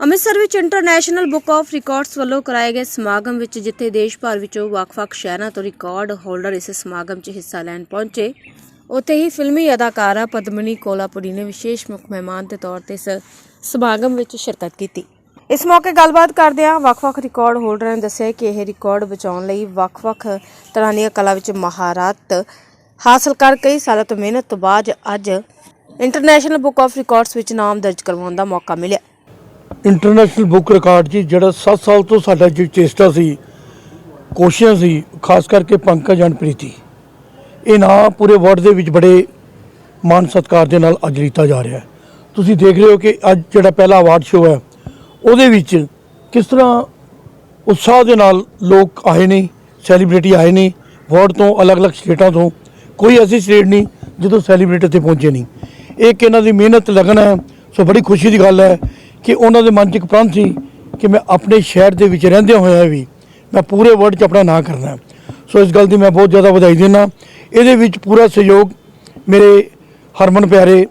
ਅੰਮ੍ਰਿਤਸਰ ਵਿੱਚ international book of records ਵੱਲੋਂ ਕਰਾਏ ਗਏ ਸਮਾਗਮ ਵਿੱਚ ਜਿੱਥੇ ਦੇਸ਼ ਭਰ ਵਿੱਚੋਂ ਵੱਖ-ਵੱਖ ਸ਼ਹਿਰਾਂ ਤੋਂ ਰਿਕਾਰਡ ਹੋਲਡਰ ਇਸ ਸਮਾਗਮ 'ਚ ਹਿੱਸਾ ਲੈਣ ਪਹੁੰਚੇ, ਉੱਥੇ ਹੀ ਫਿਲਮੀ ਅਦਾਕਾਰਾ ਪਦਮਨੀ ਕੋਲਾਪੁਰੀ ਨੇ ਵਿਸ਼ੇਸ਼ ਮੁੱਖ ਮਹਿਮਾਨ ਦੇ ਤੌਰ ਤੇ ਇਸ ਸਮਾਗਮ ਵਿੱਚ ਸ਼ਿਰਕਤ ਕੀਤੀ। ਇਸ ਮੌਕੇ ਗੱਲਬਾਤ ਕਰਦਿਆਂ ਵੱਖ-ਵੱਖ ਰਿਕਾਰਡ ਹੋਲਡਰਾਂ ਨੇ ਦੱਸਿਆ ਕਿ ਇਹ ਰਿਕਾਰਡ ਬਚਾਉਣ ਲਈ ਵੱਖ-ਵੱਖ ਤਰ੍ਹਾਂ ਦੀਆਂ ਕਲਾ ਵਿੱਚ ਮਹਾਰਤ ਹਾਸਲ ਕਰ ਕਈ ਸਾਲਾਂ ਤੋਂ ਮਿਹਨਤ ਤੋਂ ਬਾਅਦ ਅੱਜ ਇੰਟਰਨੈਸ਼ਨਲ ਬੁੱਕ ਆਫ ਰਿਕਾਰਡਸ ਵਿੱਚ ਨਾਮ ਦਰਜ ਕਰਵਾਉਣ ਦਾ ਮੌਕਾ ਮਿਲਿਆ। ਇੰਟਰਨੈਸ਼ਨਲ ਬੁੱਕ ਰਿਕਾਰਡ ਜੀ, ਜਿਹੜਾ 7 ਸਾਲ ਤੋਂ ਸਾਡਾ ਜੋ ਚੇਸਟਾ ਸੀ, ਕੋਸ਼ਿਸ਼ ਸੀ, ਖਾਸ ਕਰਕੇ ਪੰਕਜ and ਪ੍ਰੀਤੀ, ਇਹ ਨਾਂ ਪੂਰੇ ਵਰਲਡ ਦੇ ਵਿੱਚ ਬੜੇ ਮਾਨ ਸਤਿਕਾਰ ਦੇ ਨਾਲ ਅੱਜ ਲਿੱਤਾ ਜਾ ਰਿਹਾ ਹੈ। ਤੁਸੀਂ ਦੇਖ ਰਹੇ ਹੋ ਕਿ ਅੱਜ ਜਿਹੜਾ ਪਹਿਲਾ ਅਵਾਰਡ ਸ਼ੋਅ ਹੈ, ਉਹਦੇ ਵਿੱਚ ਕਿਸ ਤਰ੍ਹਾਂ ਉਤਸ਼ਾਹ ਦੇ ਨਾਲ ਲੋਕ ਆਏ ਨੇ ਸੈਲੀਬ੍ਰਿਟੀ ਆਏ ਨੇ ਵਰਲਡ ਤੋਂ ਅਲੱਗ-ਅਲੱਗ ਸਟੇਟਾਂ ਤੋਂ, ਕੋਈ ਐਸੀ ਸਟੇਟ ਨਹੀਂ ਜਦੋਂ ਸੈਲੀਬ੍ਰਿਟੀ ਇੱਥੇ ਪਹੁੰਚੇ ਨਹੀਂ। ਇਹ ਇੱਕ ਇਹਨਾਂ ਦੀ ਮਿਹਨਤ, ਲਗਨ ਹੈ, ਸੋ ਬੜੀ ਖੁਸ਼ੀ ਦੀ ਗੱਲ ਹੈ ਕਿ ਉਹਨਾਂ ਦੇ ਮਨ 'ਚ ਇੱਕ ਪ੍ਰਣ ਸੀ ਕਿ ਮੈਂ ਆਪਣੇ ਸ਼ਹਿਰ ਦੇ ਵਿੱਚ ਰਹਿੰਦੇ ਹੋਇਆ ਵੀ ਮੈਂ ਪੂਰੇ ਵਰਲਡ 'ਚ ਆਪਣਾ ਨਾਂ ਕਰਨਾ ਸੋ ਇਸ ਗੱਲ ਦੀ ਮੈਂ ਬਹੁਤ ਜ਼ਿਆਦਾ ਵਧਾਈ ਦਿੰਦਾ ਇਹਦੇ ਵਿੱਚ ਪੂਰਾ ਸਹਿਯੋਗ ਮੇਰੇ ਹਰਮਨ ਪਿਆਰੇ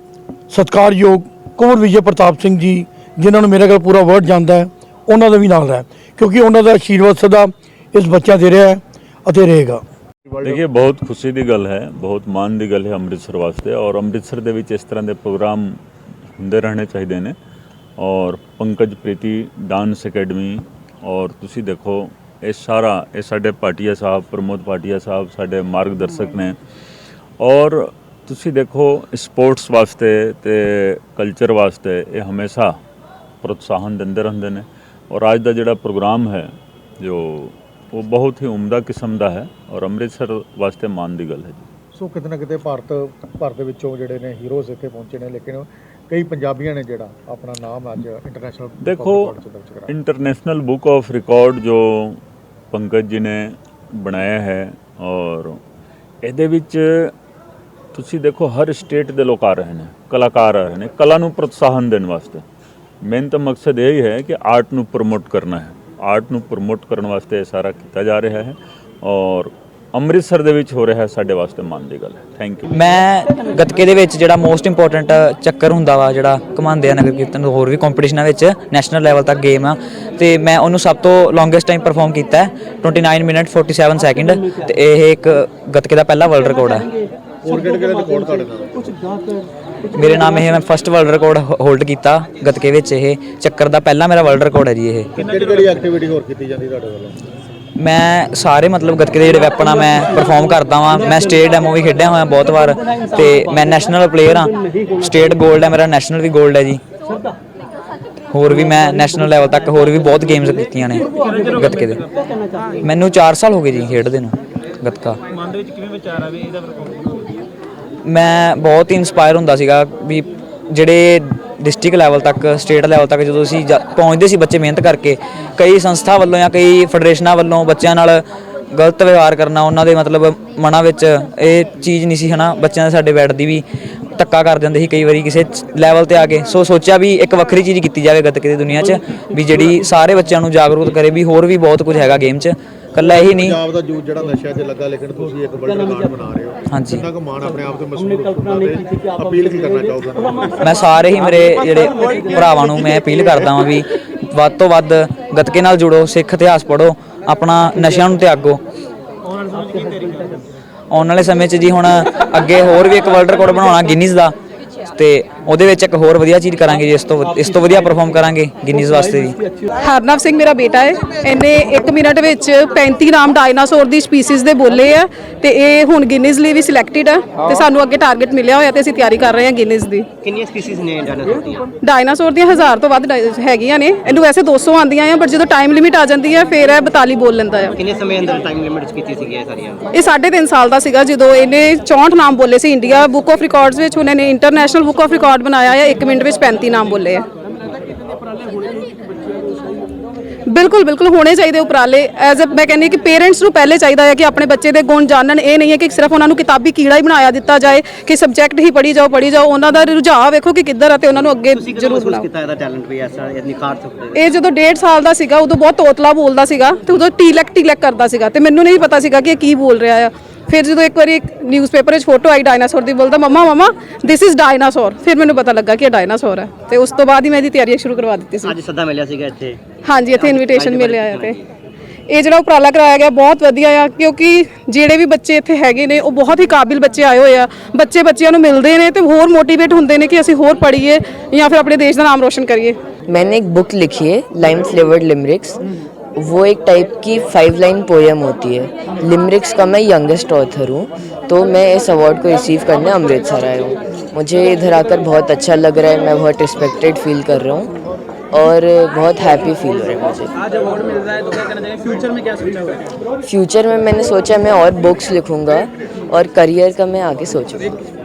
ਸਤਿਕਾਰਯੋਗ ਕੁੰਵਰ ਵਿਜੇ ਪ੍ਰਤਾਪ ਸਿੰਘ ਜੀ, ਜਿਨ੍ਹਾਂ ਨੂੰ ਮੇਰੇ ਕੋਲ ਪੂਰਾ ਵਰਲਡ ਜਾਣਦਾ ਹੈ, ਉਹਨਾਂ ਦਾ ਵੀ ਨਾਲ ਹੈ ਕਿਉਂਕਿ ਉਹਨਾਂ ਦਾ ਆਸ਼ੀਰਵਾਦ ਸਦਾ ਇਸ ਬੱਚਾ ਦੇ ਰਿਹਾ ਹੈ ਅਤੇ ਰਹੇਗਾ। ਦੇਖिए ਬਹੁਤ ਖੁਸ਼ੀ ਦੀ ਗੱਲ ਹੈ, ਬਹੁਤ ਮਾਣ ਦੀ ਗੱਲ ਹੈ ਅੰਮ੍ਰਿਤਸਰ ਵਾਸਤੇ ਔਰ ਅੰਮ੍ਰਿਤਸਰ ਦੇ ਵਿੱਚ ਇਸ ਤਰ੍ਹਾਂ ਦੇ ਪ੍ਰੋਗਰਾਮ ਹੁੰਦੇ ਰਹਿਣੇ ਚਾਹੀਦੇ ਨੇ। ਔਰ ਪੰਕਜ ਪ੍ਰੀਤੀ ਡਾਂਸ ਅਕੈਡਮੀ, ਔਰ ਤੁਸੀਂ ਦੇਖੋ, ਇਹ ਸਾਰਾ, ਇਹ ਸਾਡੇ ਪਾਟਿਆ ਸਾਹਿਬ, ਪ੍ਰਮੋਦ ਪਾਟਿਆ ਸਾਹਿਬ ਸਾਡੇ ਮਾਰਗਦਰਸ਼ਕ ਨੇ। ਔਰ ਤੁਸੀਂ ਦੇਖੋ, ਸਪੋਰਟਸ ਵਾਸਤੇ ਤੇ ਕਲਚਰ ਵਾਸਤੇ ਇਹ ਹਮੇਸ਼ਾ ਪ੍ਰੋਤਸਾਹਨ ਦਿੰਦੇ ਰਹਿੰਦੇ ਨੇ। ਔਰ ਅੱਜ ਦਾ ਜਿਹੜਾ ਪ੍ਰੋਗਰਾਮ ਹੈ, ਜੋ ਉਹ ਬਹੁਤ ਹੀ ਉਮਦਾ ਕਿਸਮ ਦਾ ਹੈ, ਔਰ ਅੰਮ੍ਰਿਤਸਰ ਵਾਸਤੇ ਮਾਣ ਦੀ ਗੱਲ ਹੈ ਜੀ। ਸੋ ਕਿਤੇ ਨਾ ਕਿਤੇ ਭਾਰਤ ਭਾਰਤ ਦੇ ਵਿੱਚੋਂ ਜਿਹੜੇ ਨੇ ਹੀਰੋਜ਼ ਇੱਥੇ ਪਹੁੰਚੇ ਨੇ ਲੇਕਿਨ ਕਈ ਪੰਜਾਬੀਆਂ ਨੇ ਜਿਹੜਾ ਆਪਣਾ ਨਾਮ ਅੱਜ ਇੰਟਰਨੈਸ਼ਨਲ ਦੇਖੋ ਇੰਟਰਨੈਸ਼ਨਲ ਬੁੱਕ ਆਫ ਰਿਕਾਰਡ ਜੋ ਪੰਕਜ ਜੀ ਨੇ ਬਣਾਇਆ ਹੈ ਔਰ ਇਹਦੇ ਵਿੱਚ ਤੁਸੀਂ ਦੇਖੋ ਹਰ ਸਟੇਟ ਦੇ ਲੋਕ ਆ ਰਹੇ ਨੇ ਕਲਾਕਾਰ ਆ ਰਹੇ ਨੇ ਕਲਾ ਨੂੰ ਪ੍ਰੋਤਸਾਹਨ ਦੇਣ ਵਾਸਤੇ। ਮੇਨ ਤਾਂ ਮਕਸਦ ਇਹ ਹੀ ਹੈ ਕਿ ਆਰਟ ਨੂੰ ਪ੍ਰਮੋਟ ਕਰਨਾ ਹੈ। ਆਰਟ ਨੂੰ ਪ੍ਰਮੋਟ ਕਰਨ ਵਾਸਤੇ ਇਹ ਸਾਰਾ ਕੀਤਾ ਜਾ ਰਿਹਾ ਹੈ ਔਰ ਅੰਮ੍ਰਿਤਸਰ ਦੇ ਵਿੱਚ ਹੋ ਰਿਹਾ ਹੈ ਸਾਡੇ ਵਾਸਤੇ ਮਾਣ ਦੀ ਗੱਲ ਹੈ। ਥੈਂਕ ਯੂ ਮੈਂ ਗੱਤਕੇ ਦੇ ਵਿੱਚ ਜਿਹੜਾ ਮੋਸਟ ਇੰਪੋਰਟੈਂਟ ਚੱਕਰ ਹੁੰਦਾ ਵਾ ਜਿਹੜਾ ਘੁਮਾਉਂਦੇ ਆ ਨਗਰ ਕੀਰਤਨ ਹੋਰ ਵੀ ਕੰਪੀਟੀਸ਼ਨਾਂ ਵਿੱਚ ਨੈਸ਼ਨਲ ਲੈਵਲ ਤੱਕ ਗੇਮ ਆ। ਤੇ ਮੈਂ ਉਹਨੂੰ ਸਭ ਤੋਂ ਲੌਂਗੇਸਟ ਟਾਈਮ ਪਰਫਾਰਮ ਕੀਤਾ ਹੈ 29 ਮਿੰਟ 47 ਸੈਕਿੰਡ ਤੇ ਇਹ ਇੱਕ ਗੱਤਕੇ ਦਾ ਪਹਿਲਾ ਵਰਲਡ ਰਿਕਾਰਡ ਹੈ ਹੋਰ ਕਿਹੜੇ ਕਿਹੜੇ ਰਿਕਾਰਡ ਤੁਹਾਡੇ ਨਾਲ? ਮੇਰੇ ਨਾਮ ਇਹ ਮੈਂ ਫਸਟ ਵਰਲਡ ਰਿਕਾਰਡ ਹੋਲਡ ਕੀਤਾ ਗੱਤਕੇ ਵਿੱਚ ਇਹ ਚੱਕਰ ਦਾ ਪਹਿਲਾ ਮੇਰਾ ਵਰਲਡ ਰਿਕਾਰਡ ਹੈ ਜੀ ਇਹ। ਕਿਹੜੀ ਕਿਹੜੀ ਐਕਟੀਵਿਟੀ ਹੋਰ ਕੀਤੀ ਜਾਂਦੀ ਤੁਹਾਡੇ ਵੱਲੋਂ? ਮੈਂ ਸਾਰੇ ਮਤਲਬ ਗੱਤਕੇ ਦੇ ਜਿਹੜੇ ਵੈਪਨ ਆ ਮੈਂ ਪਰਫਾਰਮ ਕਰਦਾ ਵਾਂ। ਮੈਂ ਸਟੇਟ ਡੈਮੋ ਵੀ ਖੇਡਿਆ ਹੋਇਆ ਬਹੁਤ ਵਾਰ ਤੇ ਮੈਂ ਨੈਸ਼ਨਲ ਪਲੇਅਰ ਆ। ਸਟੇਟ 골ਡ ਹੈ ਮੇਰਾ ਨੈਸ਼ਨਲ ਵੀ 골ਡ ਹੈ ਜੀ। ਹੋਰ ਵੀ ਮੈਂ ਨੈਸ਼ਨਲ ਲੈਵਲ ਤੱਕ ਹੋਰ ਵੀ ਬਹੁਤ ਗੇਮਸ ਕੀਤੀਆਂ ਨੇ ਗੱਤਕੇ ਦੇ। ਮੈਨੂੰ 4 ਸਾਲ ਹੋ ਗਏ ਜੀ ਖੇਡਦੇ ਨੂੰ ਗੱਤਕਾ। ਮਨ ਦੇ ਵਿੱਚ ਕਿਵੇਂ ਵਿਚਾਰ ਆਵੇ ਇਹਦਾ ਮੈਂ ਬਹੁਤ ਹੀ ਇਨਸਪਾਇਰ ਹੁੰਦਾ ਸੀਗਾ ਵੀ ਜਿਹੜੇ ਡਿਸਟ੍ਰਿਕਟ ਲੈਵਲ ਤੱਕ ਸਟੇਟ ਲੈਵਲ ਤੱਕ ਜਦੋਂ ਅਸੀਂ ਜਾ- ਪਹੁੰਚਦੇ ਸੀ ਬੱਚੇ ਮਿਹਨਤ ਕਰਕੇ, ਕਈ ਸੰਸਥਾ ਵੱਲੋਂ ਜਾਂ ਕਈ ਫੈਡਰੇਸ਼ਨਾਂ ਵੱਲੋਂ ਬੱਚਿਆਂ ਨਾਲ ਗਲਤ ਵਿਵਹਾਰ ਕਰਨਾ, ਉਹਨਾਂ ਦੇ ਮਤਲਬ ਮਨਾਂ ਵਿੱਚ ਇਹ ਚੀਜ਼ ਨਹੀਂ ਸੀ, ਹਨਾ? ਬੱਚਿਆਂ ਦੇ ਸਾਡੇ ਬੈਠਦੀ ਵੀ ਧੱਕਾ ਕਰ ਦਿੰਦੇ ਸੀ ਕਈ ਵਾਰੀ ਕਿਸੇ ਲੈਵਲ ਤੇ ਆ ਕੇ। ਸੋ ਸੋਚਿਆ ਵੀ ਇੱਕ ਵੱਖਰੀ ਚੀਜ਼ ਕੀਤੀ ਜਾਵੇ ਗੱਤਕੇ ਦੀ ਦੁਨੀਆ 'ਚ, ਵੀ ਜਿਹੜੀ ਸਾਰੇ ਬੱਚਿਆਂ ਨੂੰ ਜਾਗਰੂਕ ਕਰੇ, ਵੀ ਹੋਰ ਵੀ ਬਹੁਤ ਕੁਝ ਹੈਗਾ ਗੇਮ 'ਚ। ਕੱਲਾ ਇਹੀ ਨਹੀਂ। ਪੰਜਾਬ ਦਾ ਯੂਥ ਜਿਹੜਾ ਨਸ਼ਿਆਂ 'ਚ ਲੱਗਾ, ਲੇਕਿਨ ਤੁਸੀਂ ਇੱਕ ਵਰਲਡ ਰਿਕਾਰਡ ਬਣਾ ਰਹੇ ਹੋ। ਹਾਂਜੀ। ਕਿੰਨਾ ਕੁ ਮਾਣ ਆਪਣੇ ਆਪ ਤੇ ਮਹਿਸੂਸ ਹੁੰਦਾ ਤੇ ਅਪੀਲ ਕੀ ਕਰਨਾ ਚਾਹੋਗੇ? ਮੈਂ ਸਾਰੇ ਹੀ ਮੇਰੇ ਜਿਹੜੇ ਭਰਾਵਾਂ ਨੂੰ ਮੈਂ ਅਪੀਲ ਕਰਦਾ ਹਾਂ ਵੀ ਵੱਧ ਤੋਂ ਵੱਧ ਗੱਤਕੇ ਨਾਲ ਜੁੜੋ ਸਿੱਖ ਇਤਿਹਾਸ ਪੜ੍ਹੋ ਆਪਣਾ ਨਸ਼ਿਆਂ ਨੂੰ ਤਿਆਗੋ। ਆਉਣ ਵਾਲੇ ਸਮੇਂ 'ਚ ਜੀ ਹੁਣ ਅੱਗੇ ਹੋਰ ਵੀ ਇੱਕ ਵਰਲਡ ਰਿਕਾਰਡ ਬਣਾਉਣਾ ਗਿਨੀਜ਼ ਦਾ ਤੇ ਉਹਦੇ ਵਿੱਚ ਇੱਕ ਹੋਰ ਵਧੀਆ ਚੀਜ਼ ਕਰਾਂਗੇ ਜੀ ਇਸ ਤੋਂ ਇਸ ਤੋਂ ਵਧੀਆ ਪਰਫਾਰਮ ਕਰਾਂਗੇ ਗਿਨੀਜ਼ ਵਾਸਤੇ ਜੀ। ਹਰਨਵ ਸਿੰਘ ਮੇਰਾ ਬੇਟਾ ਹੈ। ਇਹਨੇ 1 ਮਿੰਟ ਵਿੱਚ 35 ਨਾਮ ਡਾਇਨਾਸੌਰ ਦੀ ਸਪੀਸੀਜ਼ ਦੇ ਬੋਲੇ ਆ ਤੇ ਇਹ ਹੁਣ ਗਿਨੀਜ਼ ਲਈ ਵੀ ਸਿਲੈਕਟਡ ਆ ਤੇ ਸਾਨੂੰ ਅੱਗੇ ਟਾਰਗੇਟ ਮਿਲਿਆ ਹੋਇਆ ਤੇ ਅਸੀਂ ਤਿਆਰੀ ਕਰ ਰਹੇ ਹਾਂ ਗਿਨੀਜ਼ ਦੀ। ਕਿੰਨੀਆਂ ਸਪੀਸੀਜ਼ ਨੇ ਡਾਇਨਾਸੌਰ ਦੀਆਂ? ਡਾਇਨਾਸੌਰ ਦੀਆਂ 1000 ਤੋਂ ਵੱਧ ਹੈਗੀਆਂ ਨੇ। ਇਹਨੂੰ ਵੈਸੇ 200 ਆਉਂਦੀਆਂ ਆ ਪਰ ਜਦੋਂ ਟਾਈਮ ਲਿਮਿਟ ਆ ਜਾਂਦੀ ਹੈ ਫਿਰ ਇਹ 42 ਬੋਲ ਲੈਂਦਾ ਆ। ਕਿੰਨੇ ਸਮੇਂ ਅੰਦਰ ਟਾਈਮ ਲਿਮਿਟ ਚ ਕੀਤੀ ਸੀਗੀਆਂ ਇਹ ਸਾਰੀਆਂ? ਇਹ 3.5 ਸਾਲ ਦਾ ਸੀਗਾ ਜਦੋਂ ਇਹਨੇ 64 ਨਾਮ ਬੋਲੇ ਸੀ ਇੰਡੀਆ ਬੁੱਕ ਆਫ ਰਿਕਾਰਡਸ ਵਿੱਚ ਹੁਣ ਇਹਨੇ ਇੰਟਰਨੈਸ਼ਨਲ ਬੁੱਕ ਆਫ ਰਿਕਾਰਡ ਬਣਾਇਆ ਹੈ 1 ਮਿੰਟ ਵਿੱਚ 35 ਨਾਮ ਬੋਲੇ ਆ। ਬਿਲਕੁਲ ਬਿਲਕੁਲ ਹੋਣੇ ਚਾਹੀਦੇ ਉਪਰਾਲੇ। ਐਜ਼ ਅ ਮੈਂ ਕਹਿੰਦੀ ਹਾਂ ਕਿ ਪੇਰੈਂਟਸ ਨੂੰ ਪਹਿਲੇ ਚਾਹੀਦਾ ਹੈ ਕਿ ਆਪਣੇ ਬੱਚੇ ਦੇ ਗੁਣ ਜਾਣਨ। ਇਹ ਨਹੀਂ ਹੈ ਕਿ ਸਿਰਫ ਉਹਨਾਂ ਨੂੰ ਕਿਤਾਬੀ ਕੀੜਾ ਹੀ ਬਣਾਇਆ ਦਿੱਤਾ ਜਾਏ ਕਿ ਸਬਜੈਕਟ ਹੀ ਪੜ੍ਹੀ ਜਾਓ ਪੜ੍ਹੀ ਜਾਓ। ਉਹਨਾਂ ਦਾ ਰੁਝਾਅ ਵੇਖੋ ਕਿ ਕਿੱਧਰ ਆ ਤੇ ਉਹਨਾਂ ਨੂੰ ਅੱਗੇ ਜ਼ਰੂਰ ਬਣਾਓ ਕੀਤਾ ਇਹਦਾ ਟੈਲੈਂਟ ਵੀ ਐਸਾ ਇਹ ਨਿਖਾਰ ਸਕਦੇ ਇਹ ਜਦੋਂ 1.5 ਸਾਲ ਦਾ ਸੀਗਾ ਉਦੋਂ ਬਹੁਤ ਤੋਤਲਾ ਬੋਲਦਾ ਸੀਗਾ ਤੇ ਉਦੋਂ ਟੀਲਕ ਟੀਲਕ ਕਰਦਾ ਸੀਗਾ ਤੇ ਮੈਨੂੰ ਨਹੀਂ ਪਤਾ ਸੀਗਾ ਕਿ ਇਹ ਕੀ ਬੋਲ ਰਿਹਾ ਆ। ਫਿਰ ਜਦੋਂ ਇੱਕ ਵਾਰੀ ਇੱਕ ਨਿਊਜ਼ਪੇਪਰ ਵਿੱਚ ਫੋਟੋ ਆਈ ਡਾਇਨਾਸੌਰ ਦੀ ਬੋਲਦਾ mama mama this is dinosaur ਫਿਰ ਮੈਨੂੰ ਪਤਾ ਲੱਗਾ ਕਿ ਇਹ ਡਾਇਨਾਸੌਰ ਹੈ ਤੇ ਉਸ ਤੋਂ ਬਾਅਦ ਹੀ ਮੈਂ ਇਹਦੀ ਤਿਆਰੀ ਸ਼ੁਰੂ ਕਰਵਾ ਦਿੱਤੀ ਸੀ ਅੱਜ ਸੱਦਾ ਮਿਲਿਆ ਸੀਗਾ ਇੱਥੇ ਹਾਂਜੀ ਇੱਥੇ ਇਨਵੀਟੇਸ਼ਨ ਮਿਲਿਆ ਹੈ ਤੇ ਇਹ ਜਿਹੜਾ ਉਪਰਾਲਾ ਕਰਾਇਆ ਗਿਆ ਬਹੁਤ ਵਧੀਆ ਆ ਕਿਉਂਕਿ ਜਿਹੜੇ ਵੀ ਬੱਚੇ ਇੱਥੇ ਹੈਗੇ ਨੇ ਉਹ ਬਹੁਤ ਹੀ ਕਾਬਿਲ ਬੱਚੇ ਆਏ ਹੋਏ ਆ ਬੱਚੇ ਬੱਚਿਆਂ ਨੂੰ ਮਿਲਦੇ ਨੇ ਤੇ ਹੋਰ ਮੋਟੀਵੇਟ ਹੁੰਦੇ ਨੇ ਕਿ ਅਸੀਂ ਹੋਰ ਪੜ੍ਹੀਏ ਜਾਂ ਫਿਰ ਆਪਣੇ ਦੇਸ਼ ਦਾ ਨਾਮ ਰੋਸ਼ਨ ਕਰੀਏ मैंने एक बुक लिखी है लाइम फ्लेवर्ड लिमरिक्स वो एक टाइप की फाइव लाइन पोएम होती है। लिमरिक्स का मैं यंगेस्ट ऑथर हूँ तो मैं इस अवार्ड को रिसीव करने अमृतसर आया हूँ। मुझे इधर आकर बहुत अच्छा लग रहा है मैं बहुत रिस्पेक्टेड फील कर रहा हूँ और बहुत हैप्पी फील हो रहा है मुझे। आज अवार्ड मिल रहा है तो क्या कहना चाहिए? फ्यूचर में क्या सोचा हुआ है? फ्यूचर में मैंने सोचा मैं और बुक्स लिखूँगा और करियर का मैं आगे सोचूँगा।